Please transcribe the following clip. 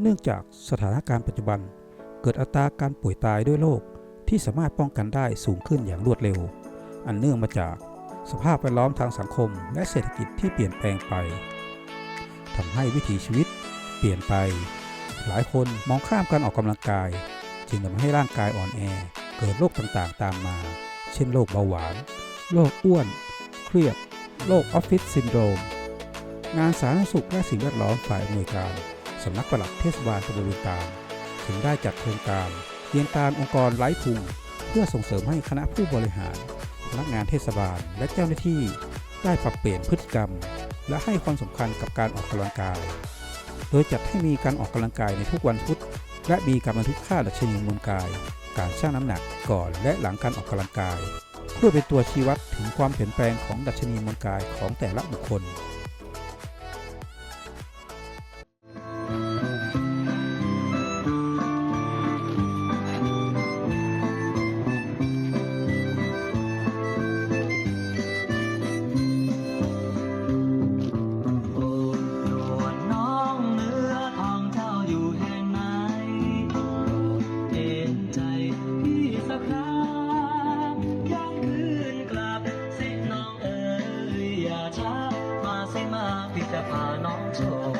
เนื่องจากสถานการณ์ปัจจุบัน เกิดอัตราการป่วยตายด้วยโรคที่สามารถป้องกันได้สูงขึ้นอย่างรวดเร็ว อันเนื่องมาจากสภาพแวดล้อมทางสังคมและเศรษฐกิจที่เปลี่ยนแปลงไปทำให้วิถีชีวิตเปลี่ยนไป หลายคนมองข้ามการออกกำลังกาย จึงทำให้ร่างกายอ่อนแอ เกิดโรคต่างๆ ตามมา เช่นโรคเบาหวาน โรคอ้วน เครียด โรคออฟฟิศซินโดรม งานสาธารณสุขและสิ่งแวดล้อมฝ่ายอำนวยการ สำนักปลัดเทศบาลตำบลเวียงตาลถึงได้จัดโครงการเวียงตาลองค์กรไร้พุงเพื่อส่งเสริมให้คณะผู้บริหาร พนักงานเทศบาลและเจ้าหน้าที่ได้ปรับเปลี่ยนพฤติกรรม และให้ความสำคัญกับการออกกำลังกาย โดยจัดให้มีการออกกำลังกายในทุกวันพุธและมีการบันทึกค่าดัชนีมวลกาย การชั่งน้ำหนักก่อนและหลังการออกกำลังกาย เพื่อเป็นตัวชี้วัดถึงความเปลี่ยนแปลงของดัชนีมวลกายของแต่ละบุคคล ช้า มาสิมาพี่จะพาน้องชม